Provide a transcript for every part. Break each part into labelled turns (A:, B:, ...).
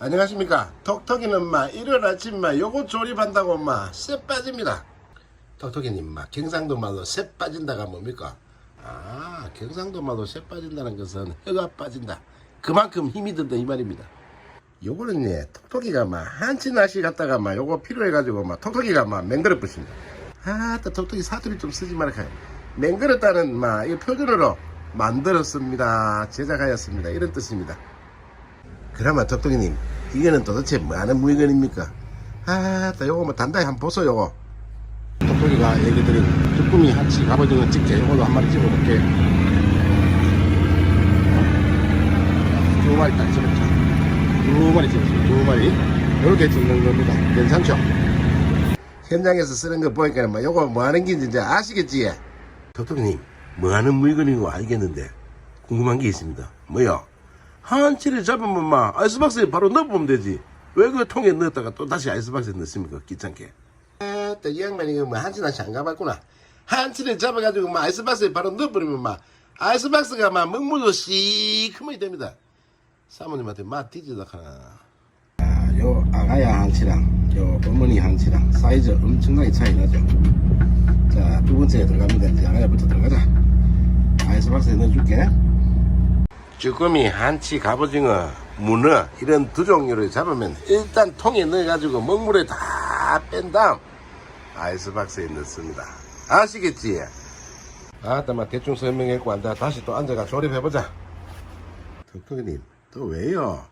A: 안녕하십니까. 톡톡이는 마 일요일 아침 마 요거 조립한다고 마쇠 빠집니다. 톡톡이님 마 경상도 말로 쇠 빠진다가 뭡니까? 아 경상도 말로 쇠 빠진다는 것은 혀가 빠진다. 그만큼 힘이 든다 이 말입니다. 요거는 예 톡톡이가 막 한치 낚시 갔다가 막 요거 필요해가지고 막 톡톡이가 막 맹그릇 붙입니다. 아따 톡톡이 사투리 좀 쓰지 말아요. 맹그릇다는 막 이 표준어로 만들었습니다. 제작하였습니다. 이런 뜻입니다 그나마 덕덕이님 이거는 도대체 뭐하는 물건입니까? 아따 요거 뭐 단단히 한번 보소 요거 덕덕이가 얘기 드린 쭈꾸미 한치 갑오징어 찍게 요거도 한 마리 찍어볼게 두 마리 딱 찍었죠 두 마리 찍었어요 두 마리 요렇게 찍는 겁니다 괜찮죠? 현장에서 쓰는 거 보니까 뭐 요거 뭐하는 게 이제 아시겠지? 덕덕이님 뭐하는 물건이고 알겠는데 궁금한 게 있습니다 뭐요? 한치를 잡으면 막 아이스박스에 바로 넣어보면 되지. 왜 그 통에 넣었다가 또 다시 아이스박스에 넣습니까? 귀찮게. 아따 이 양반이 이거 뭐 한치 낚시 안 가봤구나. 한치를 잡아가지고 막 아이스박스에 바로 넣어버리면 막 아이스박스가 막 먹물로 시커멓게 됩니다. 사모님한테 맛 뒤지다 하나. 요 아가야 한치랑 요 어머니 한치랑 사이즈 엄청나게 차이 나죠. 자, 두 번째 들어갑니다. 이제 아가야부터 들어가자. 아이스박스에 넣어줄게. 쭈꾸미, 한치, 갑오징어, 문어 이런 두 종류를 잡으면 일단 통에 넣어가지고 먹물에 다 뺀 다음 아이스박스에 넣습니다. 아시겠지? 아따 막 대충 설명했고 한다 다시 또 앉아가 조립해보자. 덕덕이님 또 왜요?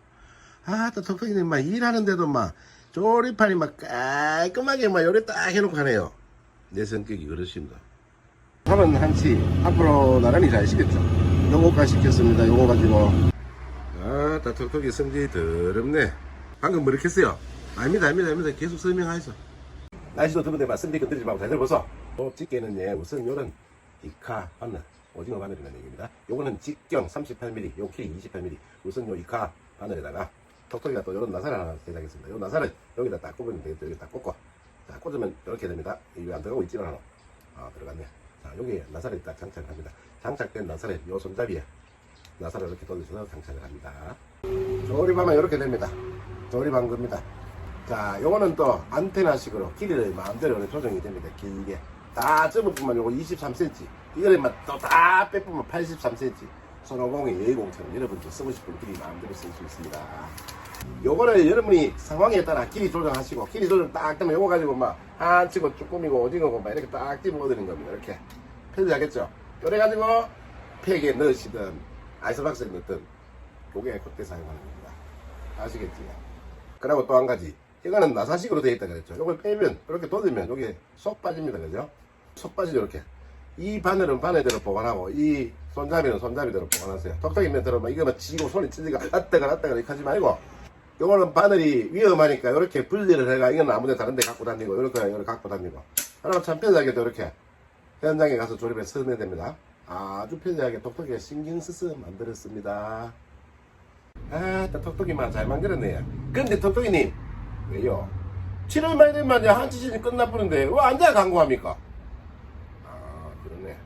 A: 아따 덕덕이님 막 일하는데도 막 조립판이 막 깔끔하게 막 요래 딱 해놓고 하네요. 내 성격이 그렇습니다. 밥은 한치 앞으로 나란히 잘 시겠죠? 요거까지 시켰습니다. 요거 가지고 아따 톡톡이 성질이 더럽네. 방금 뭐 이렇게 했어요? 아닙니다 아닙니다 아닙니다 계속 설명하셔. 날씨도 더운데 막 성질 건드리지 말고 잘 들어보소. 요 집게는 예 우선 요런 이카 바늘 오징어 바늘이라는 얘기입니다. 요거는 직경 38mm 요키 28mm 우선 요 이카 바늘에다가 톡톡이가 또 요런 나사를 하나 제작했습니다. 요 나사를 여기다 딱 꼽으면 되겠죠. 여기 딱 꽂고 자 꽂으면 이렇게 됩니다. 이게 안 들어가고 있지는 않아. 아 들어갔네. 자 여기에 나사를 딱 장착을 합니다. 장착된 나사를 요 손잡이에 나사를 이렇게 돌려서 장착을 합니다. 조립하면 이렇게 됩니다. 조립한 겁니다. 자, 요거는 또 안테나식으로 길이를 마음대로 조정이 됩니다. 길게. 다 접어보면 요거 23cm. 이거를 또다 빼보면 83cm. 손오공의 예의공처럼 여러분도 쓰고 싶은 길이 마음대로 쓸 수 있습니다. 요거를 여러분이 상황에 따라 길이 조정하시고 길이 조정 딱 되면 요거 가지고 막 한치고 쭈꾸미고 오징어고 막 이렇게 딱 집어드리는 겁니다. 이렇게 편리하겠죠? 요래 가지고 팩에 넣으시든 아이스박스에 넣든 요게 그때 사용하는 겁니다. 아시겠지? 그리고 또 한 가지 이거는 나사식으로 되어 있다 그랬죠. 요걸 빼면 이렇게 돌리면 요게 쏙 빠집니다. 그죠? 쏙 빠지죠 이렇게. 이 바늘은 바늘대로 보관하고 이 손잡이는 손잡이대로 보관하세요. 톡톡이 멘트로 막 이거만 치고 손이 찌지가 아따가 아따가 이렇게 하지 말고 요거는 바늘이 위험하니까 이렇게 분리를 해가 이건 아무데 다른 데 갖고 다니고 이렇게 이렇게 갖고 다니고 하나 참 편하게도 이렇게 현장에 가서 조립해 쓰면 됩니다. 아주 편리하게 톡톡이가 신경 써서 만들었습니다. 아따 톡톡이만 잘 만들었네요. 근데 톡톡이님 왜요? 7월 말 되면 이제 한치 시즌 끝나버는데 왜 앉아 광고합니까? 아 그러네.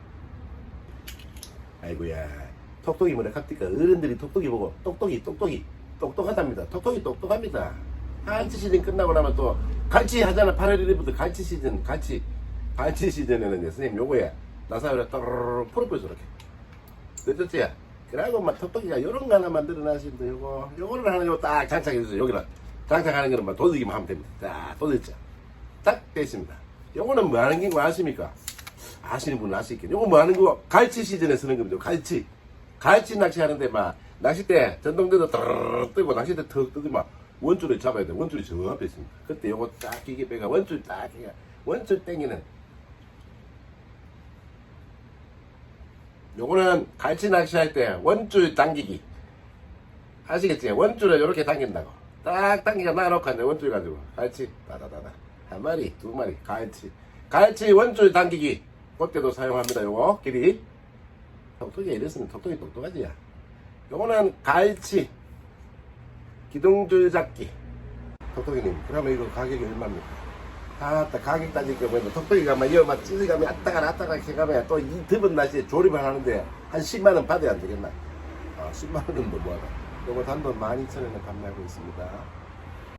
A: 아이고야 톡톡이 뭐라 갑니까 어른들이 톡톡이 보고 똑똑이 똑똑이 똑똑하답니다. 톡톡이 똑똑합니다. 한치 시즌 끝나고 나면 또 갈치 하잖아. 8월 1일부터 갈치 시즌 갈치 갈치 시즌에는 선생님 요거에 나사를 따르르 풀어보죠 이렇게. 늦었지? 그러고 막 톡톡이가 요런 거 하나 만들어 놨습니다. 요거 요거를 하나 요딱 장착해 주세요 여기는 장착하는 거는 막 도들기만 하면 됩니다. 자 도들자. 딱 됐습니다. 요거는 뭐 하는 게고 아십니까? 아시는 분은 아시겠죠 요거 뭐 하는 거 갈치 시즌에 쓰는 겁니다. 갈치. 갈치 낚시하는데 막 낚싯대 전동대도 따르르 뜨고 낚싯대 턱 뜨고 막 원줄을 잡아야 돼. 원줄이 저 앞에 있습니다. 그때 요거 딱 기계 빼가 원줄 딱 기가 원줄 땡기는. 요거는 갈치 낚시할 때 원줄 당기기. 아시겠지? 원줄을 이렇게 당긴다고. 딱 당기가 놔놓고 이제 원줄 가지고. 갈치. 다다다다. 한 마리 두 마리. 갈치. 갈치 원줄 당기기. 그때도 사용합니다 요거. 길이. 톡톡이 이랬으면 톡톡이 똑똑하지 야 요거는 갈치 기둥줄 잡기 톡톡이님 그러면 이거 가격이 얼마입니까? 아따 가격 따지니까 뭐냐 톡톡이가 막 이어 막 찌르가면 아따가 아따가 해가면 또 이 더운 날씨에 조립을 하는데 한 10만원 받아야 안 되겠나? 아 10만원은 뭐 뭐하다 요거 단돈 12,000원에 판매하고 있습니다.